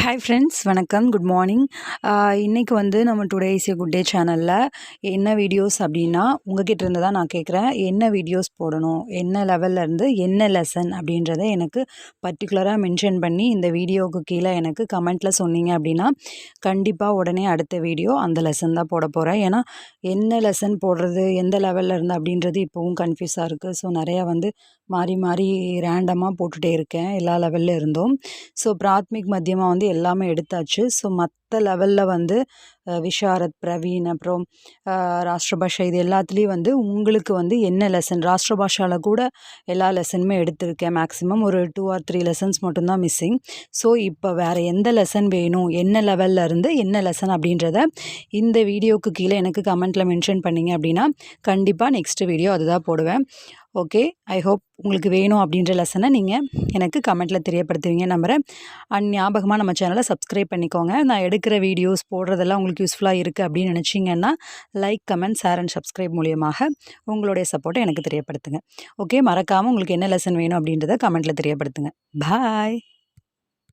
Hi friends வணக்கம். Good morning இன்றைக்கி வந்து நம்ம today is a good day சேனலில் என்ன வீடியோஸ் அப்படின்னா உங்ககிட்ட இருந்து தான் நான் கேட்குறேன் என்ன வீடியோஸ் போடணும்? என்ன லெவல்லேருந்து என்ன லெசன் அப்படின்றத எனக்கு பர்டிகுலராக மென்ஷன் பண்ணி இந்த வீடியோவுக்கு கீழே எனக்கு கமெண்ட்டில் சொன்னீங்க அப்படின்னா கண்டிப்பாக உடனே அடுத்த வீடியோ அந்த லெசன் தான் போட போகிறேன் ஏன்னா என்ன லெசன் போடுறது? எந்த லெவலில் இருந்து அப்படின்றது இப்போவும் கன்ஃபியூஸாக இருக்குது ஸோ நிறையா வந்து மாறி மாறி ரேண்டமாக போட்டுகிட்டே இருக்கேன். எல்லா லெவல்ல இருந்தும். ஸோ பிராத்மிக் மத்தியமாக வந்து எல்லாமே எடுத்தாச்சு. ஸோ மத் மற்ற லெவலில் வந்து விஷாரத் பிரவீன் அப்புறம் ராஷ்டிரபாஷா இது எல்லாத்துலேயும் வந்து உங்களுக்கு வந்து என்ன லெசன் ராஷ்டிரபாஷாவில் கூட எல்லா லெசனுமே எடுத்திருக்கேன் மேக்ஸிமம் ஒரு டூ ஆர் த்ரீ லெசன்ஸ் மட்டும்தான் மிஸ்ஸிங் ஸோ இப்போ வேறு எந்த லெசன் வேணும்? என்ன லெவலில் இருந்து என்ன லெசன் அப்படின்றத இந்த வீடியோவுக்கு கீழே எனக்கு கமெண்ட்டில் மென்ஷன் பண்ணீங்க அப்படின்னா கண்டிப்பாக நெக்ஸ்ட் வீடியோ அதுதான் போடுவேன். ஓகே ஐ ஹோப் உங்களுக்கு வேணும் அப்படின்ற லெசனை நீங்கள் எனக்கு கமெண்ட்டில் தெரியப்படுத்துவீங்க நம்புகிறேன் அண்ட் ஞாபகமாக நம்ம சேனலை சப்ஸ்கிரைப் பண்ணிக்கோங்க. நான் எடுக்கிற வீடியோஸ் போடுறதெல்லாம் உங்களுக்கு யூஸ்ஃபுல்லாக இருக்குது அப்படின்னு நினச்சிங்கன்னா like comment share and subscribe மூலியமாக உங்களுடைய சப்போர்ட்டை எனக்கு தெரியப்படுத்துங்க. ஓகே மறக்காமல் உங்களுக்கு என்ன லெசன் வேணும் அப்படின்றத கமெண்ட்டில் தெரியப்படுத்துங்க. பாய்